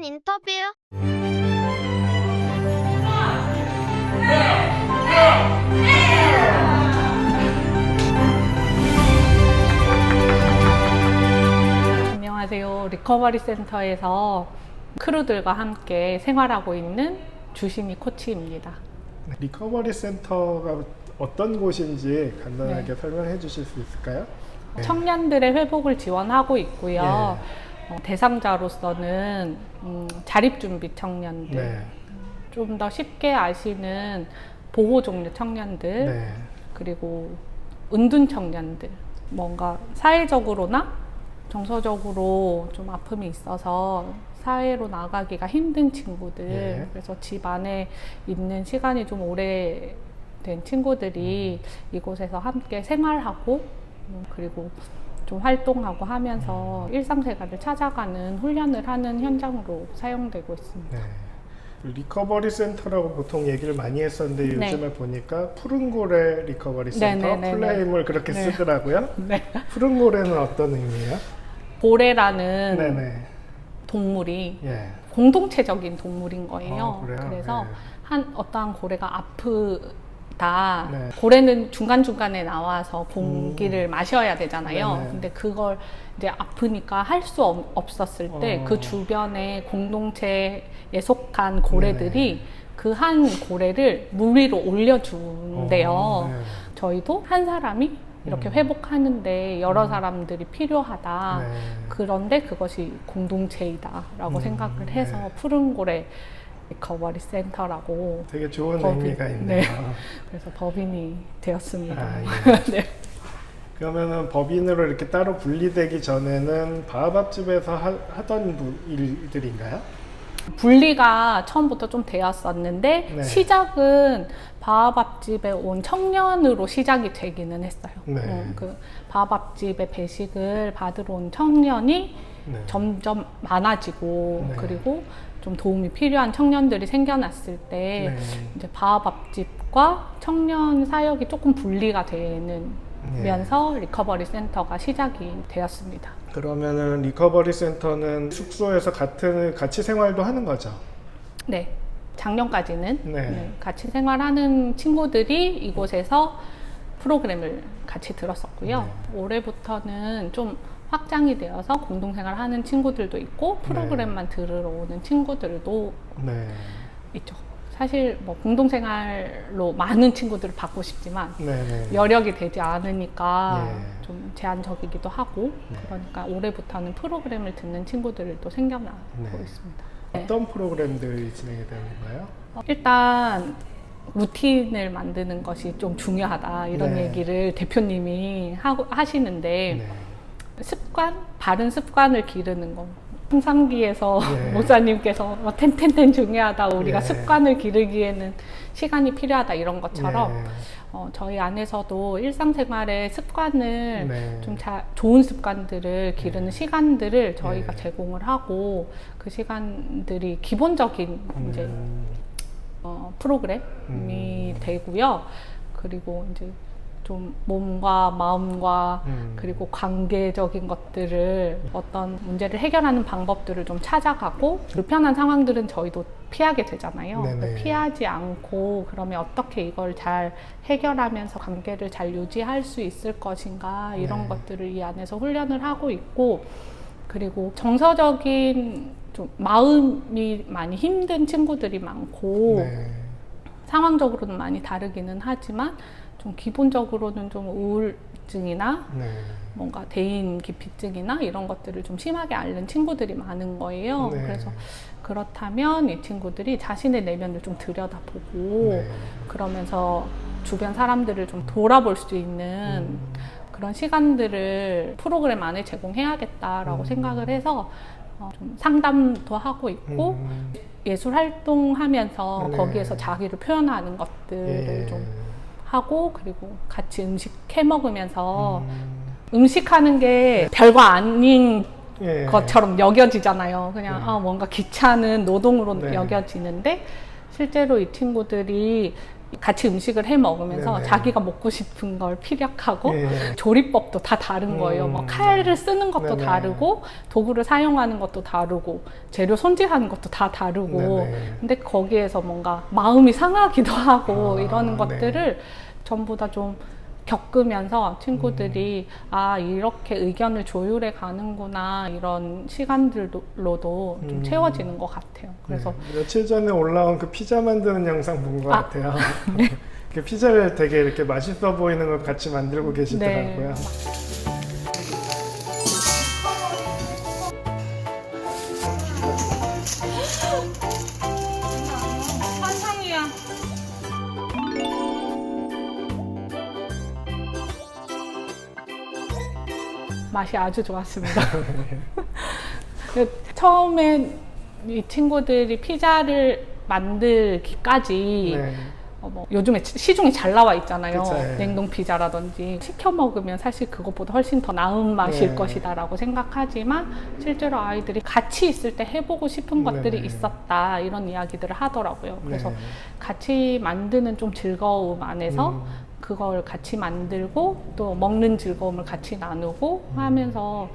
시간 인터뷰. 안녕하세요. 리커버리 센터에서 크루들과 함께 생활하고 있는 주심이 코치입니다. 리커버리 센터가 어떤 곳인지 간단하게 네. 설명해 주실 수 있을까요? 네. 청년들의 회복을 지원하고 있고요. 예. 어, 대상자로서는 음, 자립준비 청년들, 네. 좀 더 쉽게 아시는 보호 종류 청년들, 네. 그리고 은둔 청년들, 뭔가 사회적으로나 정서적으로 좀 아픔이 있어서 사회로 나가기가 힘든 친구들, 예. 그래서 집 안에 있는 시간이 좀 오래 된 친구들이 이곳에서 함께 생활하고, 음, 그리고 좀 활동하고 하면서 일상생활을 찾아가는 훈련을 하는 현장으로 사용되고 있습니다. 네. 리커버리 센터라고 보통 얘기를 많이 했었는데 네. 요즘에 보니까 푸른 고래 리커버리 센터 네, 네, 네, 플레임을 그렇게 네. 쓰더라고요. 네. 푸른 고래는 어떤 의미예요? 고래라는 네 네. 동물이 예. 공동체적인 동물인 거예요. 아, 그래요? 그래서 네. 한 어떠한 고래가 아프 다. 네. 고래는 중간 중간에 나와서 공기를 마셔야 되잖아요. 음. 네네. 근데 그걸 이제 아프니까 할 수 없었을 때 어. 그 주변에 공동체에 속한 고래들이 네네. 그한 고래를 물 위로 올려준대요. 어, 네. 저희도 한 사람이 이렇게 음. 회복하는데 여러 사람들이 필요하다. 네. 그런데 그것이 공동체이다라고 음, 생각을 해서 네. 푸른 고래 리커버리 센터라고 되게 좋은 법인, 의미가 있네요. 네. 그래서 법인이 되었습니다. 아, 네. 그러면은 법인으로 이렇게 따로 분리되기 전에는 바하밥집에서 하, 하던 부- 일들인가요? 분리가 처음부터 좀 되었었는데 네. 시작은 바하밥집에 온 청년으로 시작이 되기는 했어요. 네. 음, 그 바하밥집의 배식을 받으러 온 청년이 네. 점점 많아지고 네. 그리고 좀 도움이 필요한 청년들이 생겨났을 때 네. 이제 바하밥집과 청년 사역이 조금 분리가 되는 네. 면서 리커버리 센터가 시작이 되었습니다. 그러면은 리커버리 센터는 숙소에서 같은 같이 생활도 하는 거죠. 네. 작년까지는 네. 네, 같이 생활하는 친구들이 이곳에서 프로그램을 같이 들었었고요. 네. 올해부터는 좀 확장이 되어서 공동생활하는 친구들도 있고 프로그램만 들으러 오는 친구들도 네. 있죠. 사실 뭐 공동생활로 많은 친구들을 받고 싶지만 네. 네. 여력이 되지 않으니까 예. 좀 제한적이기도 하고 네. 그러니까 올해부터는 프로그램을 듣는 친구들도 생겨나고 네. 있습니다. 네. 어떤 프로그램들이 진행이 되는 건가요? 어, 일단 루틴을 만드는 것이 좀 중요하다 이런 네. 얘기를 대표님이 하고 하시는데 네. 습관 바른 습관을 기르는 거 홍상기에서 네. 목사님께서 뭐 텐텐텐 중요하다 우리가 네. 습관을 기르기에는 시간이 필요하다 이런 것처럼 네. 어, 저희 안에서도 일상생활의 습관을 네. 좀 자, 좋은 습관들을 기르는 네. 시간들을 저희가 네. 제공을 하고 그 시간들이 기본적인 이제 음, 어, 프로그램이 음. 되고요. 그리고 이제 좀 몸과 마음과 음. 그리고 관계적인 것들을 어떤 문제를 해결하는 방법들을 좀 찾아가고 불편한 상황들은 저희도 피하게 되잖아요. 네네. 피하지 않고 그러면 어떻게 이걸 잘 해결하면서 관계를 잘 유지할 수 있을 것인가 이런 네. 것들을 이 안에서 훈련을 하고 있고 그리고 정서적인 좀 마음이 많이 힘든 친구들이 많고 네. 상황적으로는 많이 다르기는 하지만 좀 기본적으로는 좀 우울증이나 네. 뭔가 대인 기피증이나 이런 것들을 좀 심하게 앓는 친구들이 많은 거예요. 네. 그래서 그렇다면 이 친구들이 자신의 내면을 좀 들여다보고 네. 그러면서 주변 사람들을 좀 돌아볼 수 있는 음. 그런 시간들을 프로그램 안에 제공해야겠다라고 음. 생각을 해서 어, 좀 상담도 하고 있고 음. 예술 활동하면서 네. 거기에서 자기를 표현하는 것들을 예. 좀 하고 그리고 같이 음식 해 먹으면서 음. 음식하는 게 별거 아닌 예. 것처럼 여겨지잖아요. 그냥 네. 아, 뭔가 귀찮은 노동으로 네. 여겨지는데 실제로 이 친구들이 같이 음식을 해 먹으면서 네네. 자기가 먹고 싶은 걸 피력하고 예. 조리법도 다 다른 거예요. 음, 뭐 칼을 쓰는 것도 네네. 다르고 도구를 사용하는 것도 다르고 재료 손질하는 것도 다 다르고 네네. 근데 거기에서 뭔가 마음이 상하기도 하고 아, 이러는 네. 것들을 전부 다좀 겪으면서 친구들이 음. 아 이렇게 의견을 조율해 가는구나 이런 시간들로도 좀 음. 채워지는 것 같아요. 그래서 네. 며칠 전에 올라온 그 피자 만드는 영상 본 것 아. 같아요. 그 피자를 되게 이렇게 맛있어 보이는 걸 같이 만들고 계시더라고요. 네. 맛이 아주 좋았습니다. 그 처음에 이 친구들이 피자를 만들기까지 네. 어, 뭐 요즘에 시중에 잘 나와 있잖아요. 그쵸, 예. 냉동 피자라든지 시켜 먹으면 사실 그것보다 훨씬 더 나은 맛일 네. 것이다라고 생각하지만 실제로 아이들이 같이 있을 때 해보고 싶은 것들이 네네. 있었다 이런 이야기들을 하더라고요. 그래서 네. 같이 만드는 좀 즐거움 안에서 음. 그걸 같이 만들고 또 먹는 즐거움을 같이 나누고 음. 하면서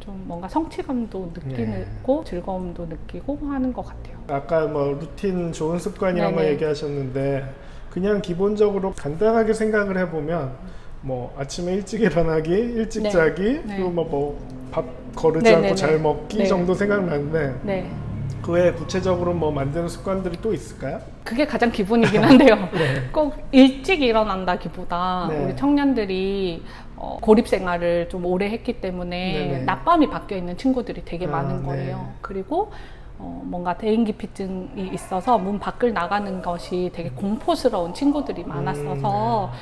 좀 뭔가 성취감도 네. 느끼고 즐거움도 느끼고 하는 것 같아요. 아까 뭐 루틴 좋은 습관이라고 네네. 얘기하셨는데 그냥 기본적으로 간단하게 생각을 해보면 뭐 아침에 일찍 일어나기, 일찍 네. 자기, 네. 그리고 뭐밥 거르지 네네네. 않고 잘 먹기 네. 정도 생각나는데 네. 그 외에 구체적으로 뭐 만드는 습관들이 또 있을까요? 그게 가장 기본이긴 한데요. 네. 꼭 일찍 일어난다기보다 네. 우리 청년들이 어, 고립 생활을 좀 오래 했기 때문에 네네. 낮밤이 바뀌어 있는 친구들이 되게 아, 많은 네. 거예요. 그리고 어, 뭔가 대인기피증이 있어서 문 밖을 나가는 것이 되게 공포스러운 친구들이 많았어서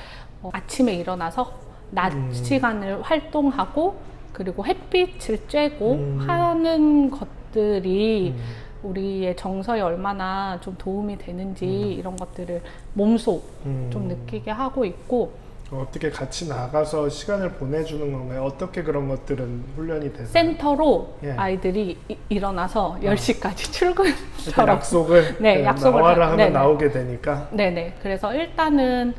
어, 아침에 일어나서 낮 음. 시간을 활동하고 그리고 햇빛을 쬐고 음. 하는 것들이 음. 우리의 정서에 얼마나 좀 도움이 되는지 이런 것들을 몸소 음. 좀 느끼게 하고 있고 어떻게 같이 나가서 시간을 보내주는 건가요? 어떻게 그런 것들은 훈련이 되나요? 센터로 예. 아이들이 이- 일어나서 10시까지 이렇게 출근처럼 약속을 네, 그 약속을 나와라 하- 하면 네네. 나오게 되니까 네네 그래서 일단은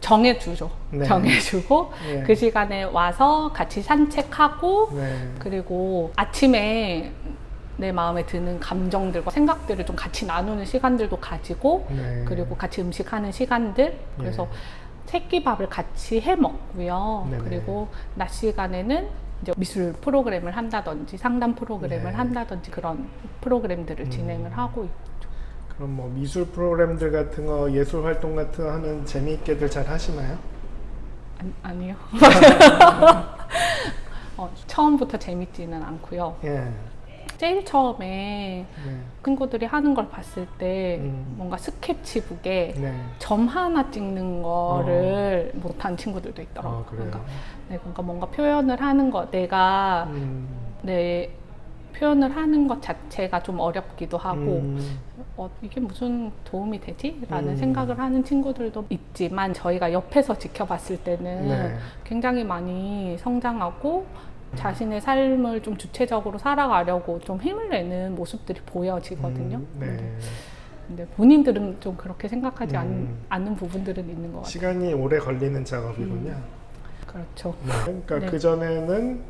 정해주죠 네. 정해주고 네. 그 시간에 와서 같이 산책하고 네. 그리고 아침에 내 마음에 드는 감정들과 생각들을 좀 같이 나누는 시간들도 가지고 네. 그리고 같이 음식하는 시간들 그래서 새끼밥을 같이 해 먹고요. 네네. 그리고 낮 시간에는 이제 미술 프로그램을 한다든지 상담 프로그램을 네. 한다든지 그런 프로그램들을 음. 진행을 하고 있죠. 그럼 뭐 미술 프로그램들 같은 거 예술 활동 같은 거 하면 재미있게들 잘 하시나요? 아니, 아니요. 어, 처음부터 재밌지는 않고요. 예. 제일 처음에 네. 친구들이 하는 걸 봤을 때 음. 뭔가 스케치북에 네. 점 하나 찍는 거를 못한 친구들도 있더라고요. 아, 그래요. 그러니까 네, 그러니까 뭔가 표현을 하는 거 내가 음. 내 표현을 하는 것 자체가 좀 어렵기도 하고 음. 어, 이게 무슨 도움이 되지? 라는 음. 생각을 하는 친구들도 있지만 저희가 옆에서 지켜봤을 때는 네. 굉장히 많이 성장하고 자신의 삶을 좀 주체적으로 살아가려고 좀 힘을 내는 모습들이 보여지거든요. 음, 네. 근데, 본인들은 좀 그렇게 생각하지 않, 음. 않 는 부분들은 있는 것 같아요. 시간이 오래 걸리는 작업이군요. 그렇죠. 네. 그러니까 네. 그 전에는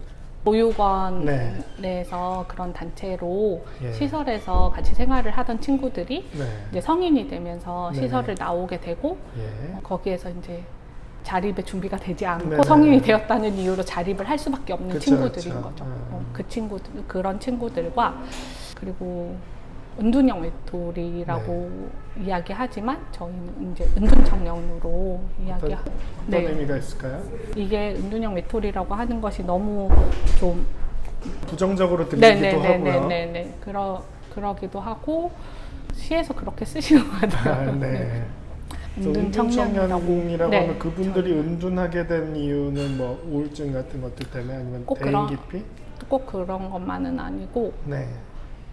보육원 네. 내에서 그런 단체로 예. 시설에서 같이 생활을 하던 친구들이 네. 이제 성인이 되면서 네. 시설을 나오게 되고 예. 어, 거기에서 이제 자립의 준비가 되지 않고 네네. 성인이 되었다는 이유로 자립을 할 수밖에 없는 그쵸, 친구들인 그쵸. 거죠. 음. 어, 그 친구들 그런 친구들과 그리고 은둔형 외톨이라고 네. 이야기하지만 저희는 이제 은둔 청년으로 이야기 어떤, 어떤 네. 의미가 있을까요? 이게 은둔형 외톨이라고 하는 것이 너무 좀 부정적으로 들리기도 하고요. 네네네네네 그러 그러기도 하고 시에서 그렇게 쓰시는 것 같아요. 아, 네. 은둔 청년이라고. 네. 하면 그분들이 은둔하게 된 이유는 뭐 우울증 같은 것들 때문에 아니면 꼭 대인 기피? 꼭 그런 것만은 아니고 네.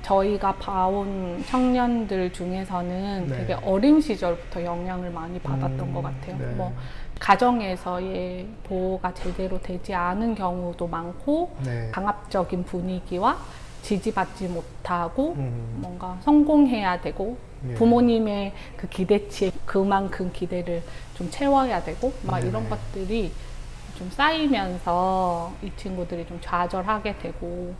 저희가 봐온 청년들 중에서는 네. 되게 어린 시절부터 영향을 많이 받았던 음, 것 같아요. 네. 뭐 가정에서의 보호가 제대로 되지 않은 경우도 많고 네. 강압적인 분위기와 지지받지 못하고 음. 뭔가 성공해야 되고 예. 부모님의 그 기대치에 그만큼 기대를 좀 채워야 되고 막 네네. 이런 것들이 좀 쌓이면서 이 친구들이 좀 좌절하게 되고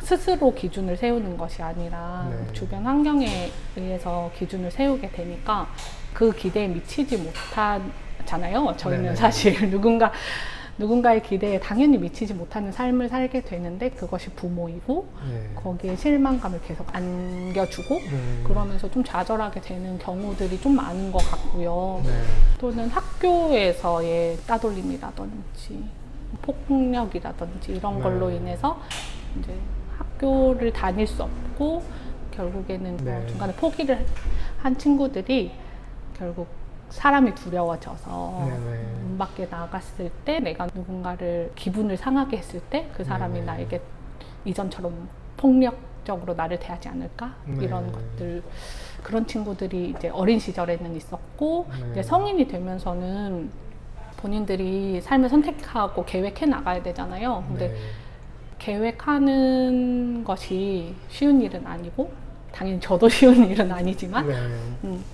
스스로 기준을 세우는 것이 아니라 네. 주변 환경에 의해서 기준을 세우게 되니까 그 기대에 미치지 못하잖아요. 저희는 네네. 사실 누군가 누군가의 기대에 당연히 미치지 못하는 삶을 살게 되는데 그것이 부모이고 예. 거기에 실망감을 계속 안겨주고 음. 그러면서 좀 좌절하게 되는 경우들이 좀 많은 것 같고요. 네. 또는 학교에서의 따돌림이라든지 폭력이라든지 이런 걸로 네. 인해서 이제 학교를 다닐 수 없고 결국에는 뭐 네. 중간에 포기를 한 친구들이 결국 사람이 두려워져서 네네. 문 밖에 나갔을 때 내가 누군가를 기분을 상하게 했을 때 그 사람이 네네. 나에게 이전처럼 폭력적으로 나를 대하지 않을까 네. 이런 것들 그런 친구들이 이제 어린 시절에는 있었고 네. 이제 성인이 되면서는 본인들이 삶을 선택하고 계획해 나가야 되잖아요. 근데 네. 계획하는 것이 쉬운 일은 아니고 당연히 저도 쉬운 일은 아니지만 네. 음,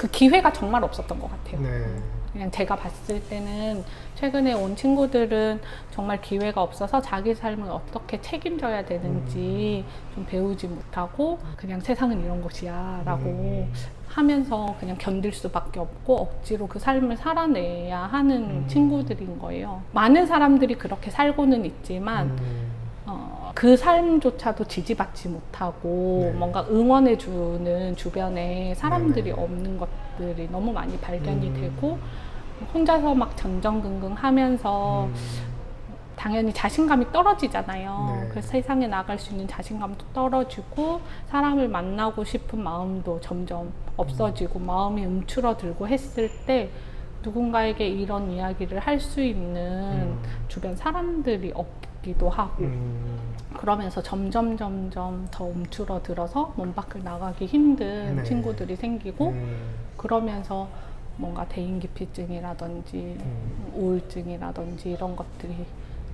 그 기회가 정말 없었던 것 같아요. 네. 그냥 제가 봤을 때는 최근에 온 친구들은 정말 기회가 없어서 자기 삶을 어떻게 책임져야 되는지 좀 배우지 못하고 그냥 세상은 이런 곳이야 라고 음. 하면서 그냥 견딜 수밖에 없고 억지로 그 삶을 살아내야 하는 음. 친구들인 거예요. 많은 사람들이 그렇게 살고는 있지만 음. 어, 그 삶조차도 지지받지 못하고 네. 뭔가 응원해주는 주변에 사람들이 네네. 없는 것들이 너무 많이 발견이 음. 되고 혼자서 막 전전긍긍 하면서 음. 당연히 자신감이 떨어지잖아요. 네. 그래서 세상에 나갈 수 있는 자신감도 떨어지고 사람을 만나고 싶은 마음도 점점 없어지고 마음이 움츠러들고 했을 때 누군가에게 이런 이야기를 할 수 있는 음. 주변 사람들이 없 기도 하고 음. 그러면서 점점 점점 더 움츠러들어서 몸 밖을 나가기 힘든 네. 친구들이 생기고 음. 그러면서 뭔가 대인기피증이라든지 음. 우울증이라든지 이런 것들이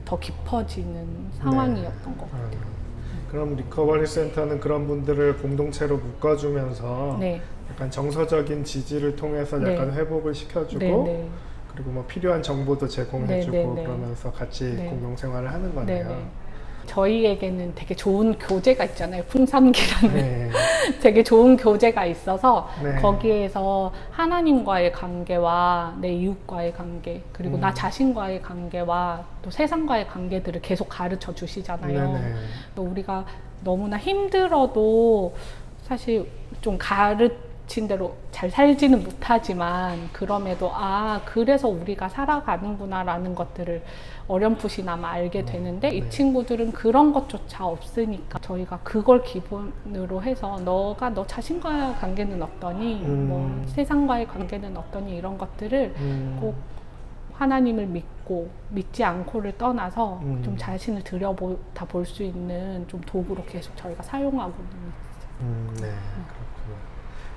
더 깊어지는 상황이었던 것 같아요. 음. 그럼 리커버리 센터는 그런 분들을 공동체로 묶어주면서 네, 약간 정서적인 지지를 통해서 네. 약간 회복을 시켜주고 네, 네, 그리고 뭐 필요한 정보도 제공해주고 네, 네, 네. 그러면서 같이 네. 공동생활을 하는 네, 거네요. 네. 저희에게는 되게 좋은 교재가 있잖아요. 풍삼기라는 네. 되게 좋은 교재가 있어서 네. 거기에서 하나님과의 관계와 내 이웃과의 관계 그리고 음. 나 자신과의 관계와 또 세상과의 관계들을 계속 가르쳐 주시잖아요. 네네. 또 우리가 너무나 힘들어도 사실 좀 가르 친 대로 잘 살지는 못하지만 그럼에도 아 그래서 우리가 살아가는구나라는 것들을 어렴풋이나마 알게 되는데 이 네. 친구들은 그런 것조차 없으니까 저희가 그걸 기본으로 해서 너가 너 자신과의 관계는 어떠니 음. 뭐 세상과의 관계는 어떠니 이런 것들을 음. 꼭 하나님을 믿고 믿지 않고를 떠나서 음. 좀 자신을 들여다 볼 수 있는 좀 도구로 계속 저희가 사용하고는 있어요. 음, 네, 그렇군요.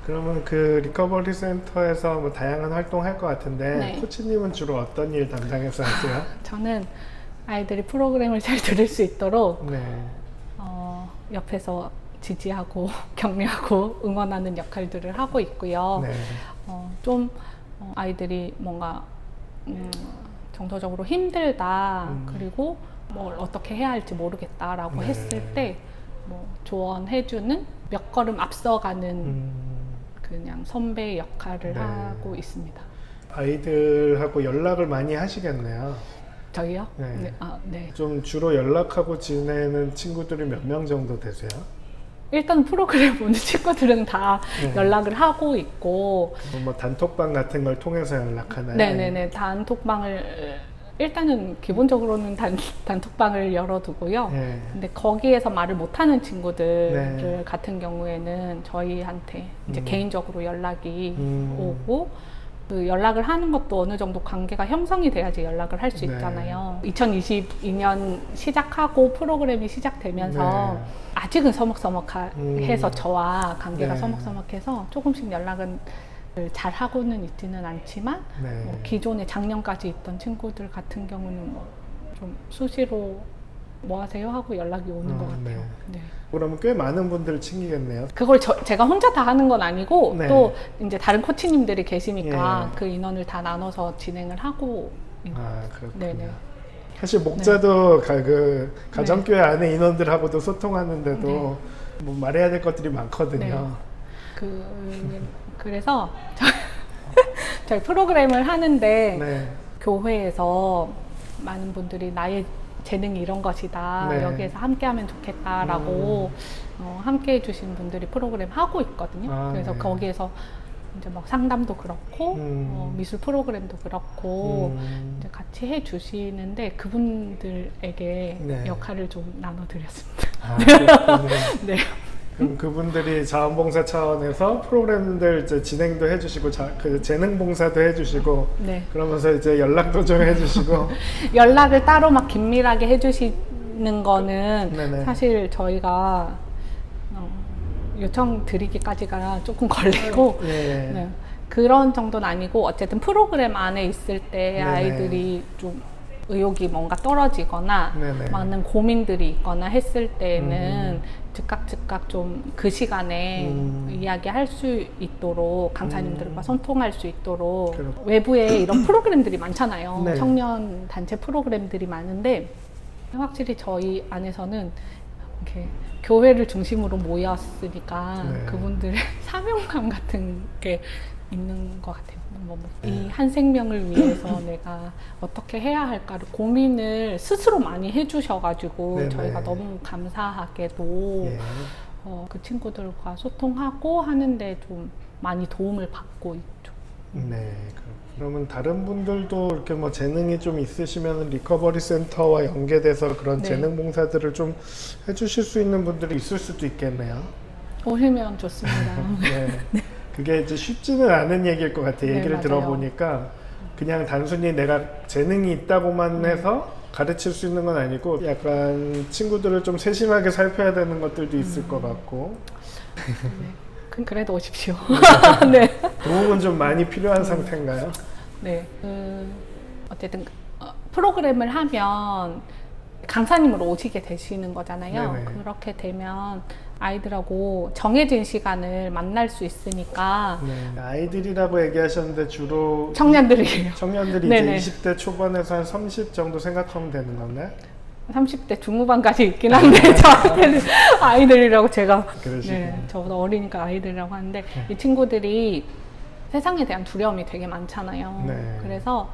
그러면 그 리커버리 센터에서 뭐 다양한 활동할 것 같은데 네. 코치님은 주로 어떤 일 담당해서 하세요? 저는 아이들이 프로그램을 잘 들을 수 있도록 네. 어, 옆에서 지지하고 격려하고 응원하는 역할들을 하고 있고요. 네. 어, 좀 어, 아이들이 뭔가 음, 정서적으로 힘들다 음. 그리고 뭘 어떻게 해야 할지 모르겠다라고 네. 했을 때 뭐 조언해주는 몇 걸음 앞서가는 음, 그냥 선배의 역할을 네. 하고 있습니다. 아이들하고 연락을 많이 하시겠네요. 저희요? 네. 아, 네. 좀 주로 연락하고 지내는 친구들이 몇 명 정도 되세요? 일단 프로그램 보는 친구들은 다 네. 연락을 하고 있고 뭐 단톡방 같은 걸 통해서 연락하나요? 네네네 단톡방을 일단은 기본적으로는 단, 단톡방을 열어두고요. 네. 근데 거기에서 말을 못하는 친구들 네. 같은 경우에는 저희한테 이제 음. 개인적으로 연락이 음. 오고 그 연락을 하는 것도 어느 정도 관계가 형성이 돼야지 연락을 할수 네. 있잖아요. 2022년 시작하고 프로그램이 시작되면서 네. 아직은 서먹서먹해서 음. 저와 관계가 네. 서먹서먹해서 조금씩 연락은 잘 하고는 있지는 않지만 네. 뭐 기존에 작년까지 있던 친구들 같은 경우는 뭐 좀 수시로 뭐 하세요 하고 연락이 오는 어, 것 같아요. 네. 네. 그러면 꽤 많은 분들을 챙기겠네요. 그걸 저- 제가 혼자 다 하는 건 아니고 네. 또 이제 다른 코치님들이 계시니까 예. 그 인원을 다 나눠서 진행을 하고 아 그렇군요. 네네. 사실 목자도 가, 그 가정교회 안에 인원들하고도 소통하는데도 네. 뭐 말해야 될 것들이 많거든요. 네. 그 그래서 저- 저희 프로그램을 하는데 네. 교회에서 많은 분들이 나의 재능이 이런 것이다 네. 음. 여기에서 함께하면 좋겠다라고 어, 함께해 주신 분들이 프로그램 하고 있거든요. 아, 그래서 네. 거기에서 이제 막 상담도 그렇고 음. 어, 미술 프로그램도 그렇고 음. 이제 같이 해 주시는데 그분들에게 네. 역할을 좀 나눠 드렸습니다. 아, 그렇군요. 네. 그럼 그분들이 자원봉사 차원에서 프로그램들 이제 진행도 해주시고 자, 그 재능봉사도 해주시고 네. 그러면서 이제 연락도 좀 해주시고 연락을 따로 막 긴밀하게 해주시는 거는 네네. 사실 저희가 어, 요청 드리기까지가 조금 걸리고 예. 네. 그런 정도는 아니고 어쨌든 프로그램 안에 있을 때 네네. 아이들이 좀 의욕이 뭔가 떨어지거나 네네. 많은 고민들이 있거나 했을 때는 음. 즉각 즉각 좀 그 시간에 음. 이야기할 수 있도록 강사님들과 음. 소통할 수 있도록 그렇- 외부에 이런 프로그램들이 많잖아요. 네. 청년 단체 프로그램들이 많은데 확실히 저희 안에서는 이렇게 교회를 중심으로 모였으니까 네. 그분들의 사명감 같은 게 있는 것 같아요. 뭐, 네. 이한 생명을 위해서 내가 어떻게 해야 할까를 고민을 스스로 많이 해주셔가지고 네네. 저희가 너무 감사하게도 예. 어, 그 친구들과 소통하고 하는데 좀 많이 도움을 받고 있죠. 네. 그러면 다른 분들도 이렇게 뭐 재능이 좀 있으시면 리커버리 센터와 연계돼서 그런 네. 재능 봉사들을 좀 해주실 수 있는 분들이 있을 수도 있겠네요. 오시면 좋습니다. 네. 그게 이제 쉽지는 않은 얘기일 것 같아요. 네, 얘기를 맞아요. 들어보니까 그냥 단순히 내가 재능이 있다고만 네. 해서 가르칠 수 있는 건 아니고 약간 친구들을 좀 세심하게 살펴야 되는 것들도 있을 음. 것 같고 네. 그- 그래도 오십시오. 네. 도움은 좀 많이 음. 필요한 상태인가요? 네. 그, 어쨌든 어, 프로그램을 하면 강사님으로 오시게 되시는 거잖아요. 네네. 그렇게 되면 아이들하고 정해진 시간을 만날 수 있으니까 네. 아이들이라고 얘기하셨는데 주로 청년들이에요. 청년들이 네네. 이제 20대 초반에서 한 30 정도 생각하면 되는 건가요? 30대 중후반까지 있긴 한데 저한테는 아이들이라고 제가. 네, 저보다 어리니까 아이들이라고 하는데 이 친구들이 세상에 대한 두려움이 되게 많잖아요. 네. 그래서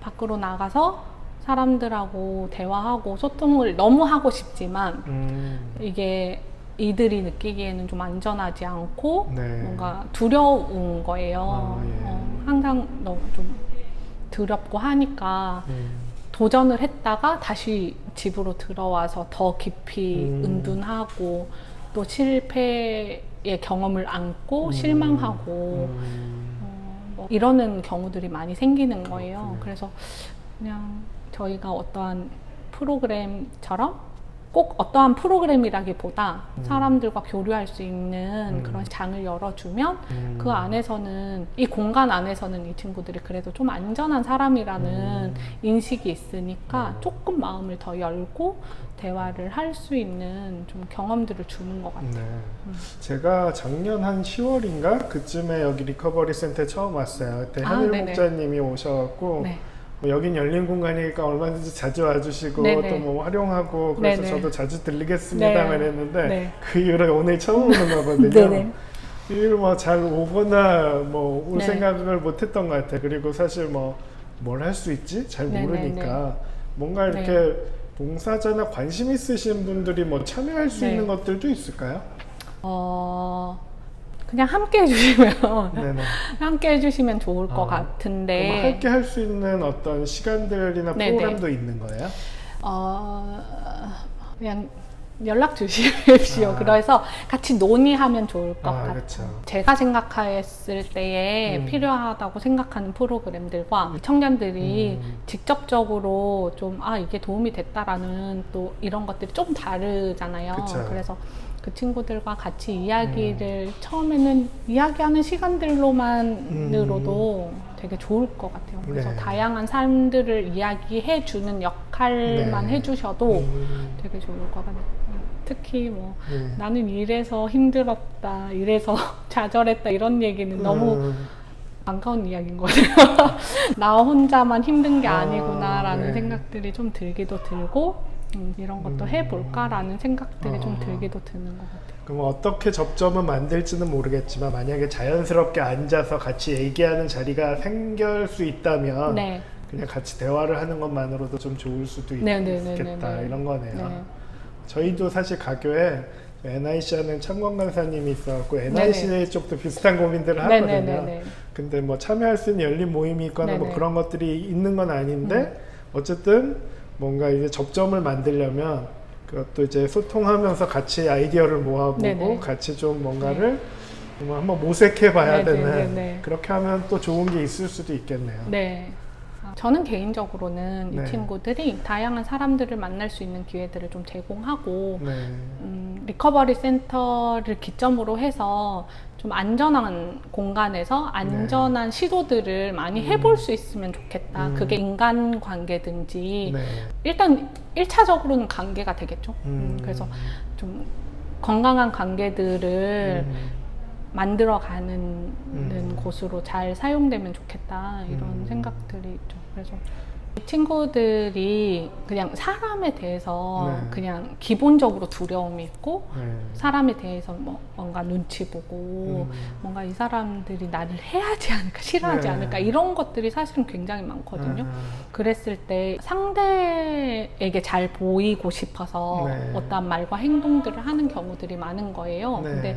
밖으로 나가서 사람들하고 대화하고 소통을 너무 하고 싶지만 음, 이게 이들이 느끼기에는 좀 안전하지 않고 네. 뭔가 두려운 거예요. 아, 예. 어, 항상 너무 좀 두렵고 하니까 음, 도전을 했다가 다시 집으로 들어와서 더 깊이 음. 은둔하고 또 실패의 경험을 안고 음, 실망하고 음, 어, 뭐 이러는 경우들이 많이 생기는 거예요. 그래서 그냥 저희가 어떠한 프로그램처럼 꼭 어떠한 프로그램이라기보다 음. 사람들과 교류할 수 있는 음. 그런 장을 열어주면 음. 그 안에서는 이 공간 안에서는 이 친구들이 그래도 좀 안전한 사람이라는 음. 인식이 있으니까 음. 조금 마음을 더 열고 대화를 할 수 있는 좀 경험들을 주는 것 같아요. 네. 음. 제가 작년 한 10월인가 그쯤에 여기 리커버리 센터에 처음 왔어요. 그때 아, 네네. 목사님이 오셔갖고 네. 뭐 여긴 열린 공간이니까 얼마든지 자주 와주시고 네네. 또뭐 활용하고 그래서 네네. 저도 자주 들리겠습니다만 네. 했는데 네. 그 이후로 오늘 처음 오는 거거든요. 네네. 이걸 뭐잘 오거나 뭐올 네. 생각을 못했던 것 같아요. 그리고 사실 뭐 뭘 할 수 있지 잘. 모르니까 뭔가 네. 이렇게 봉사자나 관심 있으신 분들이 뭐 참여할 수 네. 있는 것들도 있을까요? 어, 그냥 함께 해주시면 네네. 함께 해주시면 좋을 것 아, 같은데 함께 할 수 있는 어떤 시간들이나 네네. 프로그램도 있는 거예요? 어, 그냥 연락 주십시오. 아. 그래서 같이 논의하면 좋을 것 아, 같아요. 그렇죠. 제가 생각했을 때에 음. 필요하다고 생각하는 프로그램들과 청년들이 음. 직접적으로 좀 아 이게 도움이 됐다라는 또 이런 것들이 좀 다르잖아요. 그쵸. 그래서 그 친구들과 같이 이야기를 처음에는 이야기하는 시간들로만으로도 되게 좋을 것 같아요. 그래서 네. 다양한 삶들을 이야기해 주는 역할만 네. 해주셔도 음, 되게 좋을 것 같아요. 특히 뭐 네. 나는 이래서 힘들었다, 이래서 좌절했다 이런 얘기는 너무 음, 반가운 이야기인 것 같아요. 나 혼자만 힘든 게 아, 아니구나라는 네. 생각들이 좀 들기도 들고 음, 이런 것도 음. 해볼까라는 생각들이 좀 아. 들기도 드는 것 같아요. 그럼 어떻게 접점을 만들지는 모르겠지만 만약에 자연스럽게 앉아서 같이 얘기하는 자리가 생길 수 있다면 네, 그냥 같이 대화를 하는 것만으로도 좀 좋을 수도 있, 네, 네, 네, 있겠다 네, 네. 이런 거네요. 네. 저희도 사실 가교에 NIC 하는 창건 강사님이 있어갖고 NIC 쪽도 비슷한 고민들을 하거든요. 네네네네. 근데 뭐 참여할 수 있는 열린 모임이 있거나 뭐 네네. 그런 것들이 있는 건 아닌데 음. 어쨌든 뭔가 이제 접점을 만들려면 그것도 이제 소통하면서 같이 아이디어를 모아보고 네네. 같이 좀 뭔가를 뭐 한번 모색해 봐야 되는 네네네네. 그렇게 하면 또 좋은 게 있을 수도 있겠네요. 네. 아, 저는 개인적으로는 네. 이 친구들이 다양한 사람들을 만날 수 있는 기회들을 좀 제공하고 네. 음, 리커버리 센터를 기점으로 해서 좀 안전한 공간에서 안전한 시도들을 많이 네. 음. 해볼 수 있으면 좋겠다. 음. 그게 인간 관계든지 네. 일단 1차적으로는 관계가 되겠죠. 음, 음. 그래서 좀 건강한 관계들을 음. 만들어가는 음. 곳으로 잘 사용되면 좋겠다 이런 음. 생각들이 있죠. 그래서 이 친구들이 그냥 사람에 대해서 네. 그냥 기본적으로 두려움이 있고 네. 사람에 대해서 뭐 뭔가 눈치 보고 음. 뭔가 이 사람들이 나를 해하지 않을까 싫어하지 네. 않을까 이런 것들이 사실은 굉장히 많거든요. 아, 그랬을 때 상대에게 잘 보이고 싶어서 네. 어떠한 말과 행동들을 하는 경우들이 많은 거예요. 네. 근데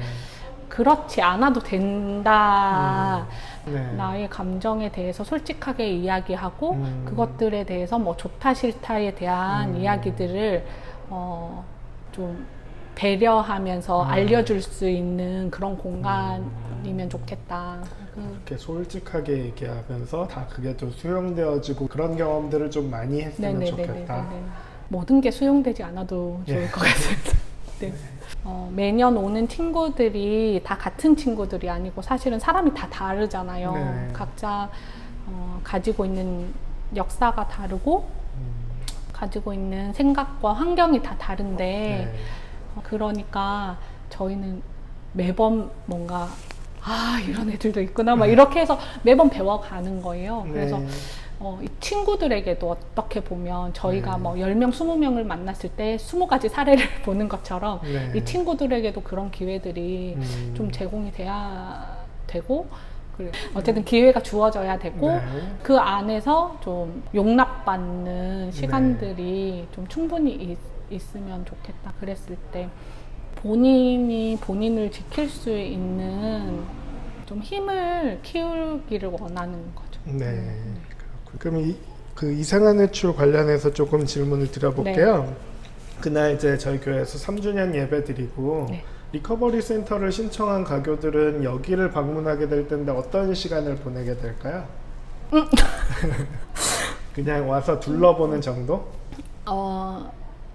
그렇지 않아도 된다. 네. 나의 감정에 대해서 솔직하게 이야기하고 음. 그것들에 대해서 뭐 좋다 싫다에 대한 음. 이야기들을 어, 좀 배려하면서 음. 알려줄 수 있는 그런 공간이면 좋겠다. 그- 이렇게 솔직하게 얘기하면서 다 그게 또 수용되어지고 그런 경험들을 좀 많이 했으면 좋겠다. 모든 게 수용되지 않아도 좋을 예. 것 같습니다. 네. 어, 매년 오는 친구들이 다 같은 친구들이 아니고 사실은 사람이 다 다르잖아요. 네. 각자 어, 가지고 있는 역사가 다르고 음, 가지고 있는 생각과 환경이 다 다른데 네. 어, 그러니까 저희는 매번 뭔가 아 이런 애들도 있구나 막 이렇게 해서 매번 배워가는 거예요. 그래서 네. 어, 이 친구들에게도 어떻게 보면 저희가 네. 뭐 10명, 20명을 만났을 때 20가지 사례를 보는 것처럼 네. 이 친구들에게도 그런 기회들이 음. 좀 제공이 돼야 되고 그리고 어쨌든 기회가 주어져야 되고 네. 그 안에서 좀 용납받는 시간들이 좀 충분히 있, 있으면 좋겠다. 그랬을 때 본인이 본인을 지킬 수 있는 좀 힘을 키우기를 원하는 거죠. 네. 그럼 이, 그 이상한 외출 관련해서 조금 질문을 드려볼게요. 네. 그날 이제 저희 교회에서 3주년 예배 드리고 네. 리커버리 센터를 신청한 가교들은 여기를 방문하게 될 텐데 어떤 시간을 보내게 될까요? 음. 그냥 와서 둘러보는 정도? 어,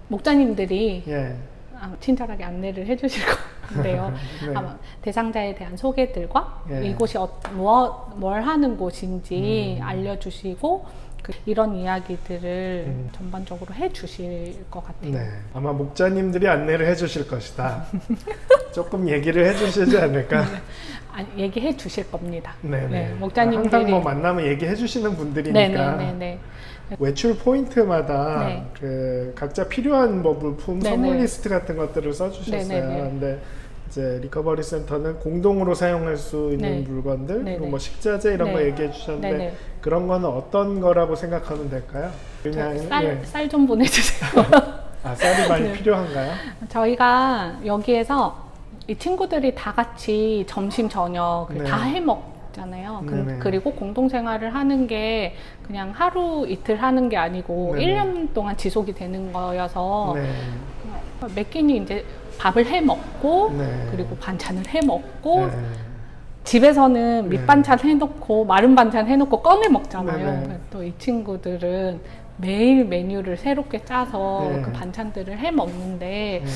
목자님들이 예. 아마 친절하게 안내를 해주실 건데요. 네. 아마 대상자에 대한 소개들과 예. 이곳이 어, 무엇, 뭘 하는 곳인지 음. 알려주시고 그, 이런 이야기들을 음. 전반적으로 해주실 것 같아요. 네. 아마 목자님들이 안내를 해주실 것이다. 조금 얘기를 해주시지 않을까? 아, 얘기해 주실 겁니다. 네네. 네, 목자님들이 항상 뭐 만나면 얘기해 주시는 분들이니까 네네네네. 외출 포인트마다 네. 그 각자 필요한 뭐 물품 네네. 선물 리스트 같은 것들을 써주셨어요. 네네네. 근데 이제 리커버리 센터는 공동으로 사용할 수 있는 네. 물건들, 네네. 그리고 뭐 식자재 이런 거 네. 얘기해 주셨는데 네네. 그런 거는 어떤 거라고 생각하면 될까요? 그냥 쌀 예. 쌀좀 보내주세요. 아 쌀이 많이 네. 필요한가요? 저희가 여기에서 이 친구들이 다 같이 점심 저녁을 네. 다 해 먹 잖아요. 그, 네네. 리고 공동생활을 하는 게 그냥 하루 이틀 하는 게 아니고 네네. 일 1년 동안 지속이 되는 거여서 네. 몇 끼니 이제 밥을 해 먹고 네. 그리고 반찬을 해 먹고 네. 집에서는 네. 밑반찬 해놓고 마른 반찬 해놓고 꺼내 먹잖아요. 또 이 친구들은 매일 메뉴를 새롭게 짜서 네. 그 반찬들을 해 먹는데 네.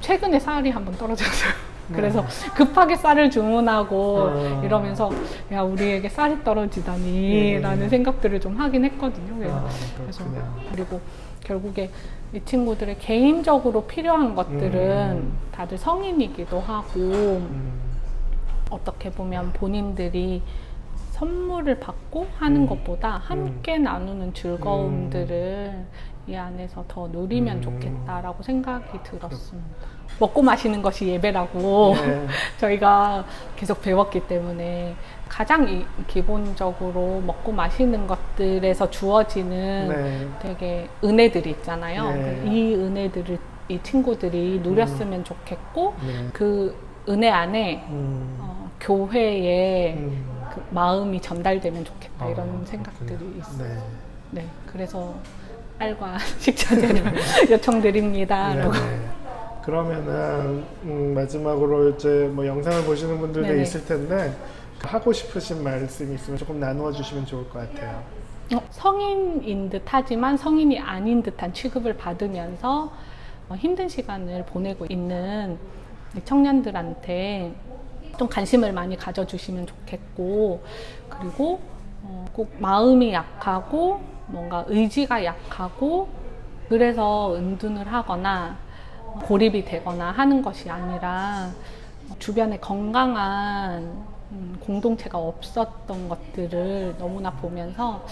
최근에 쌀이 한번 떨어졌어요. 네. 그래서 급하게 쌀을 주문하고 아. 이러면서 야 우리에게 쌀이 떨어지다니 네. 라는 생각들을 좀 하긴 했거든요. 그래서, 아, 그래서. 그리고 결국에 이 친구들의 개인적으로 필요한 것들은 음. 다들 성인이기도 하고 음, 어떻게 보면 본인들이 선물을 받고 하는 음. 것보다 함께 나누는 즐거움들을 이 안에서 더 누리면 음. 좋겠다라고 생각이 들었습니다. 먹고 마시는 것이 예배라고 네. 저희가 계속 배웠기 때문에 가장 이- 기본적으로 먹고 마시는 것들에서 주어지는 네. 되게 은혜들이 있잖아요. 네. 이 은혜들을 이 친구들이 누렸으면 좋겠고 네. 그 은혜 안에 음, 어, 교회에 음. 그 마음이 전달되면 좋겠다 아, 이런 생각들이 그렇군요. 있어요. 네. 네, 그래서 알과 식자재를 요청드립니다. 네, 라고. 네. 그러면은 음, 마지막으로 이제 뭐 영상을 보시는 분들도 네네. 있을 텐데 하고 싶으신 말씀 있으면 조금 나누어 주시면 좋을 것 같아요. 어, 성인인 듯 하지만 성인이 아닌 듯한 취급을 받으면서 어, 힘든 시간을 보내고 있는 이 청년들한테 좀 관심을 많이 가져주시면 좋겠고 그리고 어, 꼭 마음이 약하고 뭔가 의지가 약하고 그래서 은둔을 하거나 고립이 되거나 하는 것이 아니라 주변에 건강한 음, 공동체가 없었던 것들을 너무나 보면서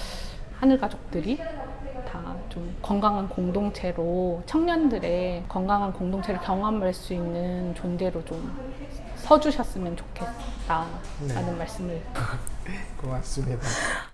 하늘 가족들이 다 좀 건강한 공동체로 청년들의 건강한 공동체를 경험할 수 있는 존재로 좀 서주셨으면 좋겠다라는 네. 말씀을 고맙습니다.